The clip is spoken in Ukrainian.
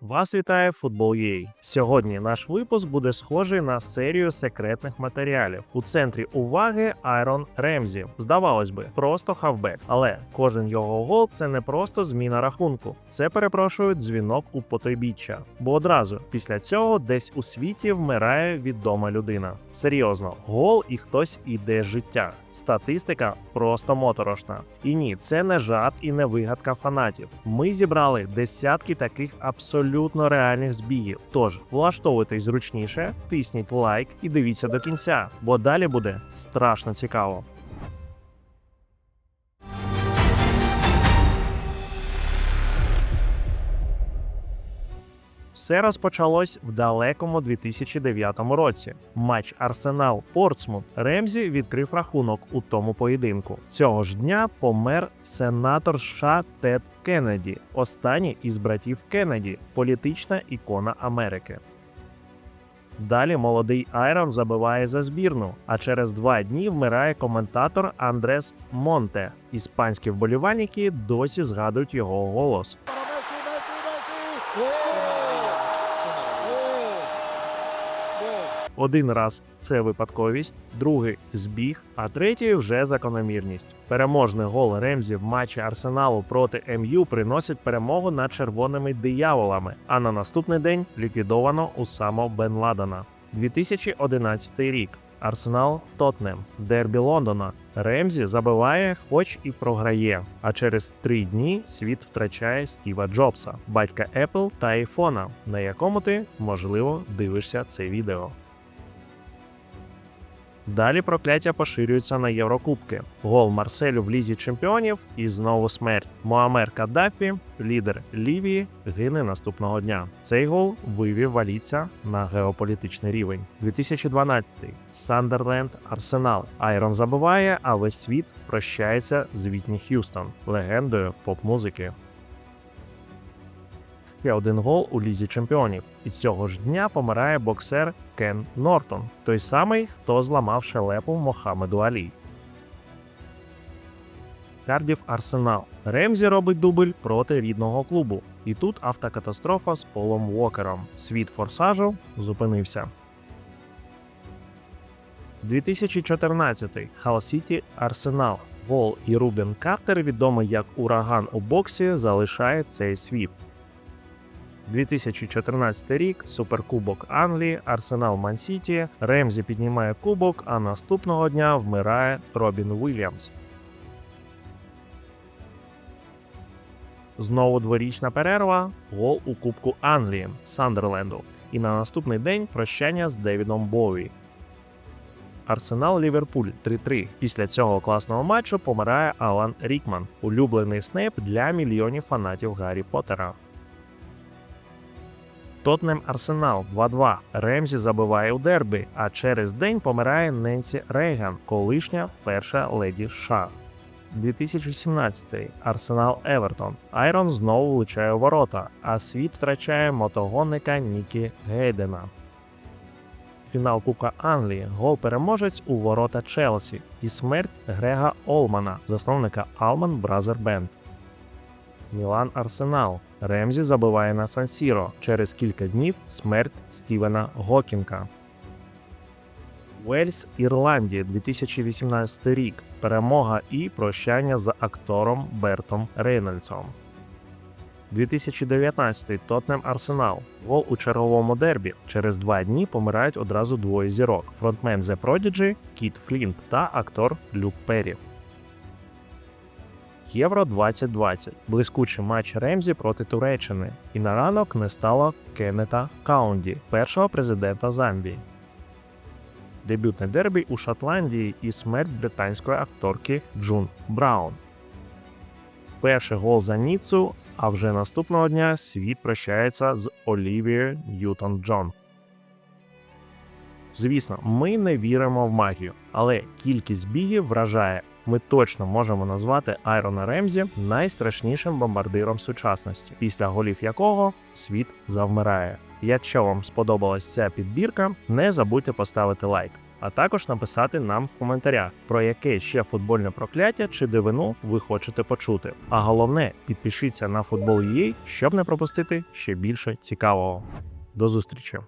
Вас вітає Футбол.ua. Сьогодні наш випуск буде схожий на серію секретних матеріалів. У центрі уваги Айрон Ремзі. Здавалось би, просто хавбек. Але кожен його гол це не просто зміна рахунку. Це перепрошую дзвінок у потойбіччя. Бо одразу після цього десь у світі вмирає відома людина. Серйозно, гол і хтось іде з життя. Статистика просто моторошна. І ні, це не жарт і не вигадка фанатів. Ми зібрали десятки таких абсолютно реальних збігів. Тож влаштовуйтесь зручніше, тисніть лайк і дивіться до кінця, бо далі буде страшно цікаво. Все розпочалось в далекому 2009 році. Матч Арсенал Портсмут Ремзі відкрив рахунок у тому поєдинку. Цього ж дня помер сенатор США Тед Кеннеді, останній із братів Кеннеді, політична ікона Америки. Далі молодий Айрон забиває за збірну, а через два дні вмирає коментатор Андрес Монте. Іспанські вболівальники досі згадують його голос. Один раз це випадковість, другий збіг, а третій вже закономірність. Переможний гол Ремзі в матчі Арсеналу проти МЮ приносить перемогу над червоними дияволами. А на наступний день ліквідовано Усамо Бен Ладена. 2011 рік. Арсенал Тотнем, Дербі Лондона. Ремзі забиває, хоч і програє. А через три дні світ втрачає Стіва Джобса, батька Apple та айфона, на якому ти, можливо, дивишся це відео. Далі прокляття поширюється на Єврокубки. Гол Марселю в лізі чемпіонів і знову смерть. Муамер Каддафі, лідер Лівії, гине наступного дня. Цей гол вивів валіця на геополітичний рівень. 2012 Сандерленд Арсенал. Айрон забиває, а весь світ прощається з Вітні Х'юстон, легендою поп-музики. Ще один гол у лізі чемпіонів. І цього ж дня помирає боксер Кен Нортон, той самий, хто зламав шелепу Мохамеду Алі. Кардів Арсенал. Ремзі робить дубль проти рідного клубу. І тут автокатастрофа з Полом Уокером. Світ форсажу зупинився. 2014 Хал Сіті Арсенал. Вол і Рубен Картер, відомий як ураган у боксі, залишає цей світ. 2014 рік, Суперкубок Англії, Арсенал Мансіті, Ремзі піднімає кубок, а наступного дня вмирає Робін Уільямс. Знову дворічна перерва, гол у Кубку Англії Сандерленду. І на наступний день прощання з Девідом Боуі. Арсенал Ліверпуль 3-3. Після цього класного матчу помирає Алан Рікман, улюблений снейп для мільйонів фанатів Гаррі Поттера. Тотнем Арсенал 2-2. Ремзі забиває у дербі, а через день помирає Ненсі Рейган, колишня перша леді США. 2017 Арсенал Евертон. Айрон знову влучає у ворота, а світ втрачає мотогонника Нікі Гейдена. Фінал Кубка Англії. Гол переможець у ворота Челсі і смерть Грега Олмана, засновника Alman Brother Band. Мілан Арсенал. Ремзі забиває на Сан-Сіро. Через кілька днів смерть Стівена Гокінка. Уельс Ірландія 2018 рік. Перемога і прощання з актором Бертом Рейнольдсом. 2019 Тотнем Арсенал. Гол у черговому дербі. Через два дні помирають одразу двоє зірок: фронтмен The Prodigy Кіт Флінт та актор Люк Перрі. Євро 2020 блискучий матч Ремзі проти Туреччини, і на ранок не стало Кеннета Каунді, першого президента Замбії. Дебютне дербі у Шотландії і смерть британської акторки Джун Браун. Перший гол за Ніцу, а вже наступного дня світ прощається з Олівією Ньютон Джон. Звісно, ми не віримо в магію, але кількість бігів вражає. Ми точно можемо назвати Айрона Ремзі найстрашнішим бомбардиром сучасності, після голів якого світ завмирає. Якщо вам сподобалась ця підбірка, не забудьте поставити лайк. а також написати нам в коментарях, про яке ще футбольне прокляття чи дивину ви хочете почути. А головне, підпишіться на футбол.ua, щоб не пропустити ще більше цікавого. До зустрічі!